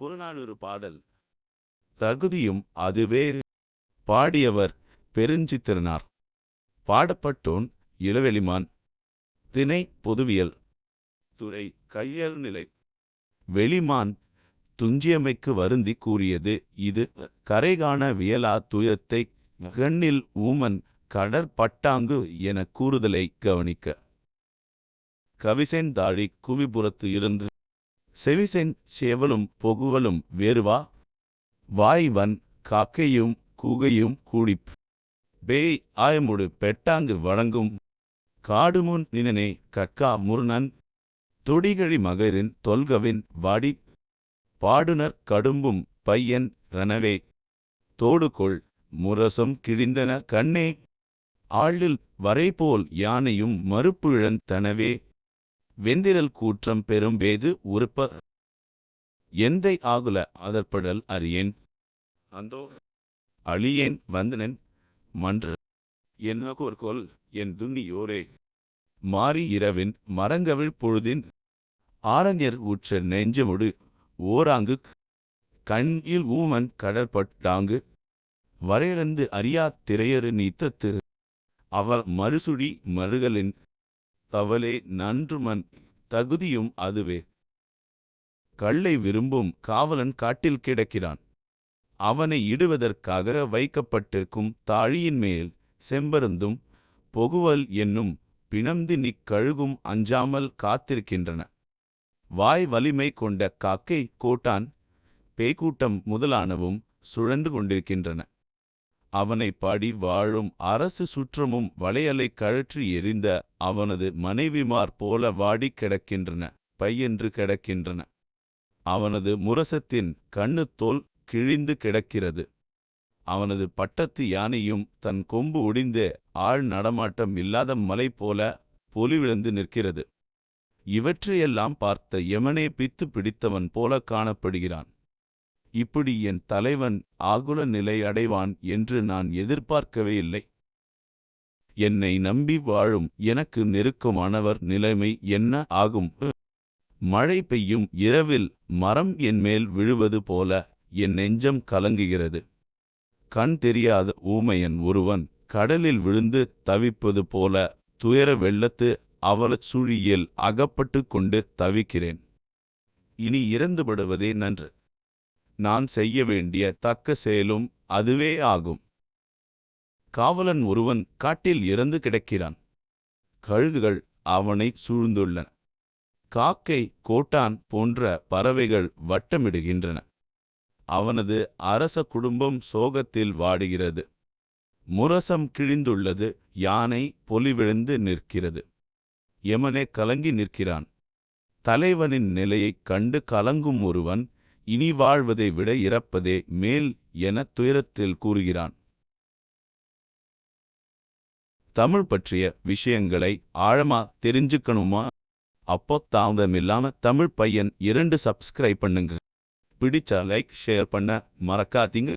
புறநானூறு பாடல். தகுதியும் அதுவே. பாடியவர் பெருஞ்சித்திரனார். பாடப்பட்டோன் இளவெளிமான். திணை பொதுவியல். துறை கையல்நிலை வெளிமான் துஞ்சியமைக்கு வருந்தி கூறியது இது. கரைகாண வியலா துயத்தை. கண்ணில் ஊமன் கடற்பட்டாங்கு என கூறுதலை கவனிக்க. கவிசெந்தாழி குவிபுறத்து இருந்து செவிசென் சேவலும் பொகுவலும் வேறுவா? வாய்வன் காக்கையும் கூகையும் கூடிப் பேய் ஆயமுடு பெட்டாங்கு வழங்கும். காடுமுன் நினனே கட்கா முருணன். தொடிகழி மகரின் தொல்கவின் வாடி. பாடுனர் கடும்பும் பையன் ரணவே. தோடுகொள் முரசம் கிழிந்தன கண்ணே. ஆளில் வரைபோல் யானையும் மறுப்புழன் தனவே. வெந்திரல் கூற்றம் பெரும்பேது உறுப்ப. எந்தை ஆகுல அதற்படல் அறியேன். அந்தோ. அழியேன் வந்தனன் மன்று. என்ன கோர்கொல் என் துன்னியோரே மாறி இரவின் மரங்கவிழ் பொழுதின். ஆரஞர் உற்ற நெஞ்சமுடு ஓராங்கு கண்ணில் ஊமன் கடற்பட்டாங்கு வரையிழந்து அறியா திரையறு நீத்தத்து. அவள் மறுசுழி மறுகலின் தவலே நன்றுமன் தகுதியும் அதுவே. கள்ளை விரும்பும் காவலன் காட்டில் கிடக்கிறான். அவனை இடுவதற்காக வைக்கப்பட்டிருக்கும் தாழியின் மேல் செம்பருந்தும் பொகுவல் என்னும் பிணம்தினிக் கழுகும் அஞ்சாமல் காத்திருக்கின்றன. வாய் வலிமை கொண்ட காக்கை கோட்டான் பேய்க்கூட்டம் முதலானவும் சுழன்று கொண்டிருக்கின்றன. அவனை பாடி வாழும் அரசு சுற்றமும் வளையலை கழற்றி எறிந்த அவனது மனைவிமார் போல வாடிக் கிடக்கின்றன பையென்று கிடக்கின்றன. அவனது முரசத்தின் கண்ணுத்தோல் தோல் கிழிந்து கிடக்கிறது. அவனது பட்டத்து யானையும் தன் கொம்பு ஒடிந்து ஆள் நடமாட்டம் இல்லாத மலை போல பொலிவிழந்து நிற்கிறது. இவற்றையெல்லாம் பார்த்த யமனே பித்து பிடித்தவன் போல காணப்படுகிறான். இப்படி என் தலைவன் ஆகுல நிலை அடைவான் என்று நான் எதிர்பார்க்கவே இல்லை. என்னை நம்பி வாழும் எனக்கு நெருக்கமானவர் நிலைமை என்ன ஆகும்? மழை பெய்யும் இரவில் மரம் என்மேல் விழுவது போல என் நெஞ்சம் கலங்குகிறது. கண் தெரியாத ஊமையன் ஒருவன் கடலில் விழுந்து தவிப்பது போல துயர வெள்ளத்து அவலச் சுழியில் அகப்பட்டு கொண்டு தவிக்கிறேன். இனி இறந்துபடுவதே நன்று. நான் செய்ய வேண்டிய தக்க செயலும் அதுவே ஆகும். காவலன் ஒருவன் காட்டில் இறந்து கிடக்கிறான். கழுகுகள் அவனை சூழ்ந்துள்ளன. காக்கை கோட்டான் போன்ற பறவைகள் வட்டமிடுகின்றன. அவனது அரச குடும்பம் சோகத்தில் வாடுகிறது. முரசம் கிழிந்துள்ளது யானை பொலிவிழுந்து நிற்கிறது. யமனே கலங்கி நிற்கிறான். தலைவனின் நிலையைக் கண்டு கலங்கும் ஒருவன் இனி வாழ்வதை விட இறப்பதே மேல் என துயரத்தில் கூறுகிறான். தமிழ் பற்றிய விஷயங்களை ஆழமா தெரிஞ்சுக்கணுமா? அப்போ தாமதமில்லாம தமிழ் பையன் இரண்டு சப்ஸ்கிரைப் பண்ணுங்க. பிடிச்சா லைக் ஷேர் பண்ண மறக்காதீங்க.